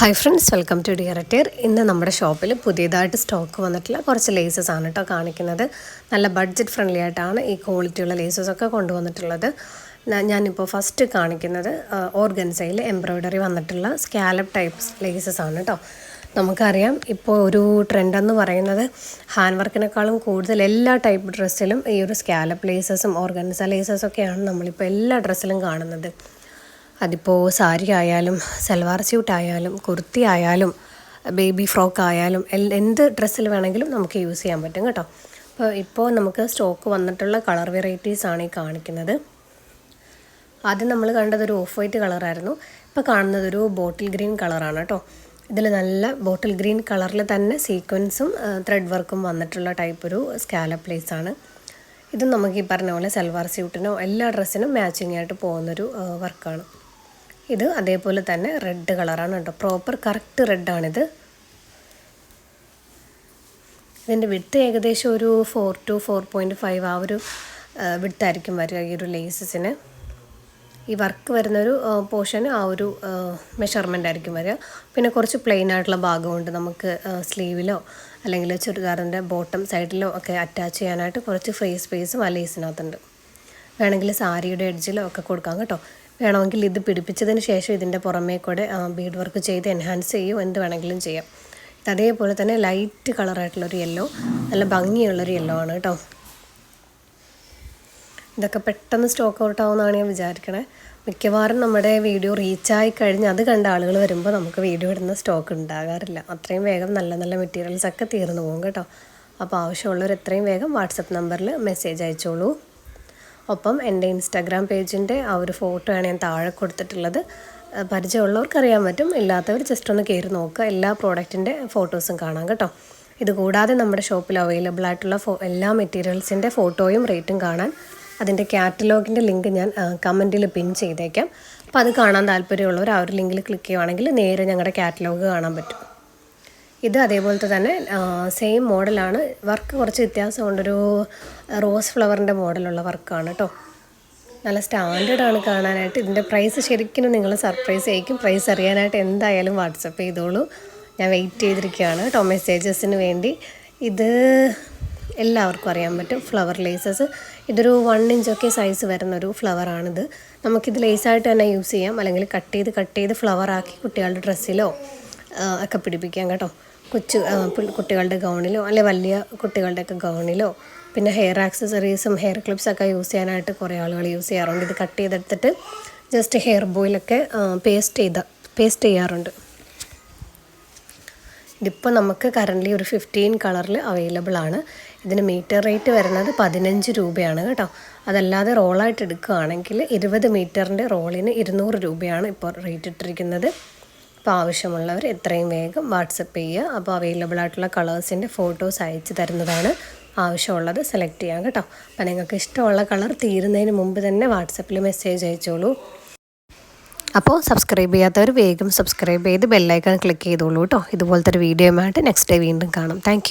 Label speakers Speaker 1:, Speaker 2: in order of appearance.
Speaker 1: Hi friends welcome to dear attire ഇന്ന് നമ്മുടെ ഷോപ്പിൽ പുതിയതായിട്ട് സ്റ്റോക്ക് വന്നിട്ടുള്ള കുറച്ച് ലേസസ് ആണ് കേട്ടോ കാണിക്കുന്നത്. നല്ല ബഡ്ജറ്റ് ഫ്രണ്ട്ലി ആയിട്ടാണ് ഈ ക്വാളിറ്റിയുള്ള ലേസസ് ഒക്കെ കൊണ്ടുവന്നിട്ടുള്ളത്. ഞാനിപ്പോൾ ഫസ്റ്റ് കാണിക്കുന്നത് ഓർഗൻസയിൽ എംബ്രോയ്ഡറി വന്നിട്ടുള്ള സ്കാലപ്പ് ടൈപ്പ് ലേസസ് ആണ് കേട്ടോ നമുക്കറിയാം ഇപ്പോൾ ഒരു ട്രെൻഡ് എന്ന് പറയുന്നത് ഹാൻഡ് വർക്കിനേക്കാളും കൂടുതൽ എല്ലാ ടൈപ്പ് ഡ്രസ്സിലും ഈ ഒരു സ്കാലപ്പ് ലേസസും ഓർഗൻസ ലേസസൊക്കെയാണ് നമ്മളിപ്പോൾ എല്ലാ ഡ്രസ്സിലും കാണുന്നത്. അതിപ്പോൾ സാരി ആയാലും സൽവാർ സ്യൂട്ട് ആയാലും കുർത്തി ആയാലും ബേബി ഫ്രോക്ക് ആയാലും എന്ത് ഡ്രസ്സിൽ വേണമെങ്കിലും നമുക്ക് യൂസ് ചെയ്യാൻ പറ്റും കേട്ടോ. അപ്പോൾ ഇപ്പോൾ നമുക്ക് സ്റ്റോക്ക് വന്നിട്ടുള്ള കളർ വെറൈറ്റീസ് ആണ് ഈ കാണിക്കുന്നത്. ആദ്യം നമ്മൾ കണ്ടത് ഒരു ഓഫ് വൈറ്റ് കളറായിരുന്നു. ഇപ്പോൾ കാണുന്നത് ഒരു ബോട്ടിൽ ഗ്രീൻ കളറാണ് കേട്ടോ. ഇതിൽ നല്ല ബോട്ടിൽ ഗ്രീൻ കളറിൽ തന്നെ സീക്വൻസും ത്രെഡ് വർക്കും വന്നിട്ടുള്ള ടൈപ്പ് ഒരു സ്കാലപ്പ് പ്ലേസ് ആണ്. ഇതും നമുക്ക് ഈ പറഞ്ഞ പോലെ സൽവാർ സ്യൂട്ടിനോ എല്ലാ ഡ്രസ്സിനും മാച്ചിങ് ആയിട്ട് പോകുന്നൊരു വർക്കാണ്. ഇത് അതേപോലെ തന്നെ റെഡ് കളറാണ് കേട്ടോ. പ്രോപ്പർ കറക്റ്റ് റെഡാണിത് ഇതിന്റെ വിട്ട് ഏകദേശം ഒരു four to four point five ആ ഒരു വിട്ടായിരിക്കും വരിക ഈ ഒരു ലേസസിന് ഈ വർക്ക് വരുന്നൊരു പോർഷൻ ആ ഒരു മെഷർമെന്റ് ആയിരിക്കും വരിക. പിന്നെ കുറച്ച് പ്ലെയിൻ ആയിട്ടുള്ള ഭാഗമുണ്ട്. നമുക്ക് സ്ലീവിലോ അല്ലെങ്കിൽ ചുരിദാറിന്റെ ബോട്ടം സൈഡിലോ ഒക്കെ അറ്റാച്ച് ചെയ്യാനായിട്ട് കുറച്ച് ഫ്രീ സ്പേസും ആ ലേസിനകത്തുണ്ട് വേണമെങ്കിൽ സാരിയുടെ എഡ്ജിലോ ഒക്കെ കൊടുക്കാം കേട്ടോ. വേണമെങ്കിൽ ഇത് പിടിപ്പിച്ചതിന് ശേഷം ഇതിന്റെ പുറമേ കൂടെ ബീഡ് വർക്ക് ചെയ്ത് എൻഹാൻസ് ചെയ്യും എന്ത് വേണമെങ്കിലും ചെയ്യാം. അതേപോലെ തന്നെ ലൈറ്റ് കളറായിട്ടുള്ളൊരു യെല്ലോ നല്ല ഭംഗിയുള്ളൊരു യെല്ലോ ആണ് കേട്ടോ. ഇതൊക്കെ പെട്ടെന്ന് സ്റ്റോക്ക് ഔട്ട് ആവുമെന്നാണ് ഞാൻ വിചാരിക്കണേ. മിക്കവാറും നമ്മുടെ വീഡിയോ റീച്ചായി കഴിഞ്ഞ് അത് കണ്ട ആളുകൾ വരുമ്പോൾ നമുക്ക് വീഡിയോ ഇടുന്ന സ്റ്റോക്ക് ഉണ്ടാകാറില്ല. അത്രയും വേഗം നല്ല നല്ല മെറ്റീരിയൽസ് ഒക്കെ തീർന്നു പോകും കേട്ടോ. അപ്പോൾ ആവശ്യമുള്ളവർ എത്രയും വേഗം വാട്സപ്പ് നമ്പറിൽ മെസ്സേജ് അയച്ചോളൂ. ഒപ്പം എന്റെ ഇൻസ്റ്റാഗ്രാം പേജിന്റെ ആ ഒരു ഫോട്ടോയാണ് ഞാൻ താഴെ കൊടുത്തിട്ടുള്ളത്. പരിചയമുള്ളവർക്ക് അറിയാൻ പറ്റും. ഇല്ലാത്തവർ ജസ്റ്റ് ഒന്ന് കയറി നോക്കുക. എല്ലാ പ്രോഡക്റ്റിന്റെ ഫോട്ടോസും കാണാം കേട്ടോ. ഇതുകൂടാതെ നമ്മുടെ ഷോപ്പിൽ അവൈലബിൾ ആയിട്ടുള്ള ഫോ എല്ലാ മെറ്റീരിയൽസിന്റെ ഫോട്ടോയും റേറ്റും കാണാൻ അതിന്റെ കാറ്റലോഗിന്റെ ലിങ്ക് ഞാൻ കമന്റിൽ പിൻ ചെയ്തേക്കാം. അപ്പോൾ അത് കാണാൻ താല്പര്യമുള്ളവർ ആ ഒരു ലിങ്കിൽ ക്ലിക്ക് ചെയ്യുവാണെങ്കിൽ നേരെ ഞങ്ങളുടെ കാറ്റലോഗ് കാണാൻ പറ്റും. ഇത് അതേപോലത്തെ തന്നെ സെയിം മോഡലാണ്. വർക്ക് കുറച്ച് വ്യത്യാസമുണ്ടൊരു റോസ് ഫ്ലവറിന്റെ മോഡലുള്ള വർക്കാണ് കേട്ടോ നല്ല സ്റ്റാൻഡേർഡ് ആണ് കാണാനായിട്ട്. ഇതിന്റെ പ്രൈസ് ശരിക്കും നിങ്ങൾ സർപ്രൈസ് ചെയ്യിക്കും പ്രൈസ് അറിയാനായിട്ട് എന്തായാലും വാട്സപ്പ് ചെയ്തോളൂ. ഞാൻ വെയിറ്റ് ചെയ്തിരിക്കുകയാണ് കേട്ടോ മെസ്സേജസിന് വേണ്ടി. ഇത് എല്ലാവർക്കും അറിയാൻ പറ്റും. ഫ്ലവർ ലേസസ് ഇതൊരു വൺ ഇഞ്ചൊക്കെ സൈസ് വരുന്നൊരു ഫ്ലവറാണിത് നമുക്കിത് ലേസായിട്ട് തന്നെ യൂസ് ചെയ്യാം. അല്ലെങ്കിൽ കട്ട് ചെയ്ത് കട്ട് ചെയ്ത് ഫ്ലവറാക്കി കുട്ടികളുടെ ഡ്രസ്സിലോ ഒക്കെ പിടിപ്പിക്കാം കേട്ടോ. കൊച്ചു കുട്ടികളുടെ ഗൗണിലോ അല്ലെ വലിയ കുട്ടികളുടെയൊക്കെ ഗൗണിലോ പിന്നെ ഹെയർ ആക്സസറീസും ഹെയർ ക്ലിപ്സൊക്കെ യൂസ് ചെയ്യാനായിട്ട് കുറേ ആളുകൾ യൂസ് ചെയ്യാറുണ്ട്. ഇത് കട്ട് ചെയ്തെടുത്തിട്ട് ജസ്റ്റ് ഹെയർ ബോയിലൊക്കെ പേസ്റ്റ് ചെയ്ത പേസ്റ്റ് ചെയ്യാറുണ്ട്. ഇതിപ്പോൾ നമുക്ക് കറന്റ്ലി ഒരു ഫിഫ്റ്റീൻ കളറിൽ അവൈലബിൾ ആണ്. ഇതിന് മീറ്റർ റേറ്റ് വരുന്നത് പതിനഞ്ച് രൂപയാണ് കേട്ടോ. അതല്ലാതെ റോളായിട്ട് എടുക്കുകയാണെങ്കിൽ ഇരുപത് മീറ്ററിന്റെ റോളിന് ഇരുന്നൂറ് രൂപയാണ് ഇപ്പോൾ റേറ്റ് ഇട്ടിരിക്കുന്നത്. അപ്പോൾ ആവശ്യമുള്ളവർ എത്രയും വേഗം വാട്സപ്പ് ചെയ്യുക. അപ്പോൾ അവൈലബിൾ ആയിട്ടുള്ള കളേഴ്സിന്റെ ഫോട്ടോസ് അയച്ചു തരുന്നതാണ് ആവശ്യമുള്ളത്. സെലക്ട് ചെയ്യാം കേട്ടോ. അപ്പോൾ നിങ്ങൾക്ക് ഇഷ്ടമുള്ള കളർ തീരുന്നതിന് മുമ്പ് തന്നെ വാട്സപ്പിൽ മെസ്സേജ് അയച്ചോളൂ. അപ്പോൾ സബ്സ്ക്രൈബ് ചെയ്യാത്തവർ വേഗം സബ്സ്ക്രൈബ് ചെയ്ത് ബെല്ലൈക്കൺ ക്ലിക്ക് ചെയ്തോളൂ കേട്ടോ. ഇതുപോലത്തെ ഒരു വീഡിയോയുമായിട്ട് നെക്സ്റ്റ് ഡേ വീണ്ടും കാണാം. താങ്ക്